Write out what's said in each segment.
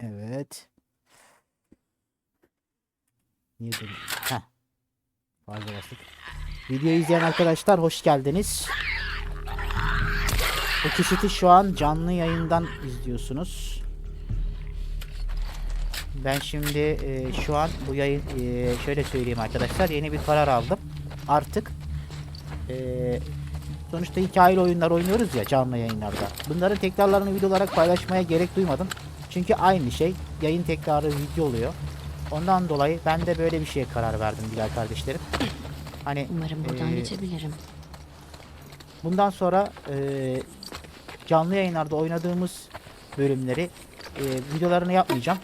Evet. Niye dön- Heh. Fazla bastık. Videoyu izleyen arkadaşlar hoş geldiniz. Bu kesiti şu an canlı yayından izliyorsunuz. Ben şimdi e, şu an bu yayın e, şöyle söyleyeyim arkadaşlar yeni bir karar aldım. Artık e, sonuçta hikayeli oyunlar oynuyoruz ya canlı yayınlarda. Bunların tekrarlarını video olarak paylaşmaya gerek duymadım. Çünkü aynı şey yayın tekrarı video oluyor. Ondan dolayı ben de böyle bir şeye karar verdim güzel kardeşlerim. Hani Umarım buradan e, geçebilirim. Bundan sonra e, canlı yayınlarda oynadığımız bölümleri e, videolarını yapmayacağım.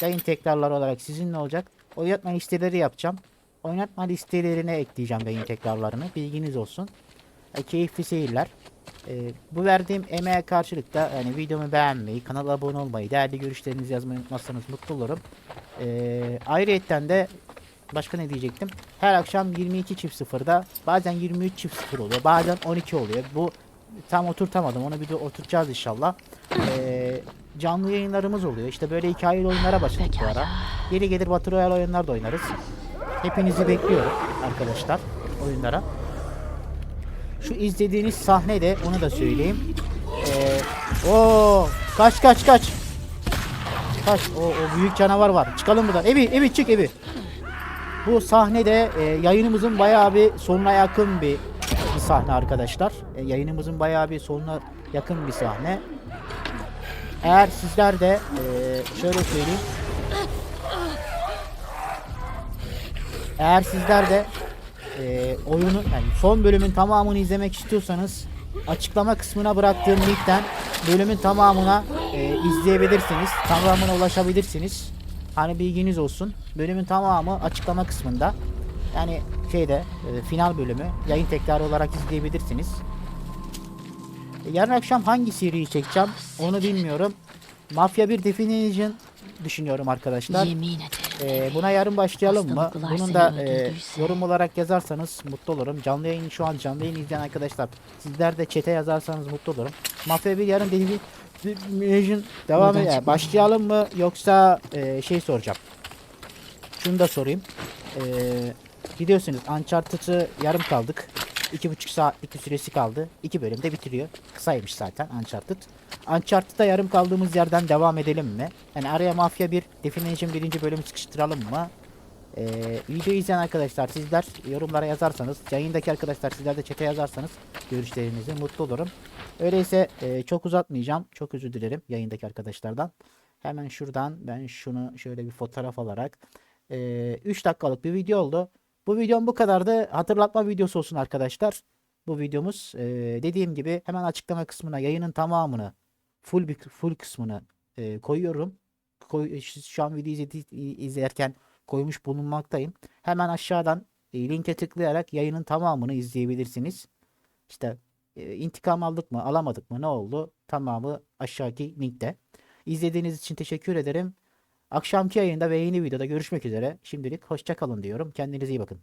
Yayın tekrarları olarak sizinle olacak. Oynatma listeleri yapacağım. Oynatma listelerine ekleyeceğim yayın tekrarlarını. Bilginiz olsun. E, keyifli seyirler. E, bu verdiğim emeğe karşılık da yani videomu beğenmeyi, kanala abone olmayı, değerli görüşlerinizi yazmayı unutmazsanız mutlu olurum. E, ayrıyetten de Başka ne diyecektim? Her akşam 22 çift sıfırda bazen 23 çift sıfır oluyor. Bazen 12 oluyor. Bu tam oturtamadım. Onu bir de oturtacağız inşallah. Ee, canlı yayınlarımız oluyor. İşte böyle hikayeli oyunlara başladık bu ara. Yeri gelir Battle Royale oyunlar da oynarız. Hepinizi bekliyorum arkadaşlar oyunlara. Şu izlediğiniz sahne de onu da söyleyeyim. Ee, o kaç kaç kaç. Kaç o, o büyük canavar var. Çıkalım buradan. Evi evi çık evi. Bu sahnede e, yayınımızın bayağı bir sonuna yakın bir, bir sahne arkadaşlar. E, yayınımızın bayağı bir sonuna yakın bir sahne. Eğer sizler de e, şöyle söyleyeyim. Eğer sizler de e, oyunu yani son bölümün tamamını izlemek istiyorsanız açıklama kısmına bıraktığım linkten bölümün tamamına e, izleyebilirsiniz. Tamamına ulaşabilirsiniz. Hani bilginiz olsun. Bölümün tamamı açıklama kısmında. Yani şeyde e, final bölümü yayın tekrarı olarak izleyebilirsiniz. E, yarın akşam hangi seriyi çekeceğim onu bilmiyorum. Mafya 1 Definition düşünüyorum arkadaşlar. Yemin ederim. Ee, buna yarın başlayalım mı? Bunun da e, yorum olarak yazarsanız mutlu olurum. Canlı yayın şu an canlı yayın izleyen arkadaşlar sizler de çete yazarsanız mutlu olurum. Mafya 1 yarın dediğim Division devam eder. Başlayalım mı yoksa e, şey soracağım. Şunu da sorayım. E, biliyorsunuz Uncharted'ı yarım kaldık. İki buçuk saatlik bir süresi kaldı. İki bölümde bitiriyor. Kısaymış zaten Uncharted. Uncharted'da yarım kaldığımız yerden devam edelim mi? Yani araya Mafya 1 Definition birinci bölümü sıkıştıralım mı? Ee, videoyu izleyen arkadaşlar sizler yorumlara yazarsanız, yayındaki arkadaşlar sizler de chat'e yazarsanız görüşlerinizi mutlu olurum. Öyleyse e, çok uzatmayacağım. Çok özür dilerim yayındaki arkadaşlardan. Hemen şuradan ben şunu şöyle bir fotoğraf alarak 3 dakikalık bir video oldu. Bu videom bu kadardı. Hatırlatma videosu olsun arkadaşlar. Bu videomuz e, dediğim gibi hemen açıklama kısmına yayının tamamını full bir full kısmını e, koyuyorum. Koy, şu an video izledi, izlerken koymuş bulunmaktayım. Hemen aşağıdan e, linke tıklayarak yayının tamamını izleyebilirsiniz. İşte e, intikam aldık mı alamadık mı ne oldu tamamı aşağıdaki linkte. İzlediğiniz için teşekkür ederim. Akşamki yayında ve yeni videoda görüşmek üzere. Şimdilik hoşça kalın diyorum. Kendinize iyi bakın.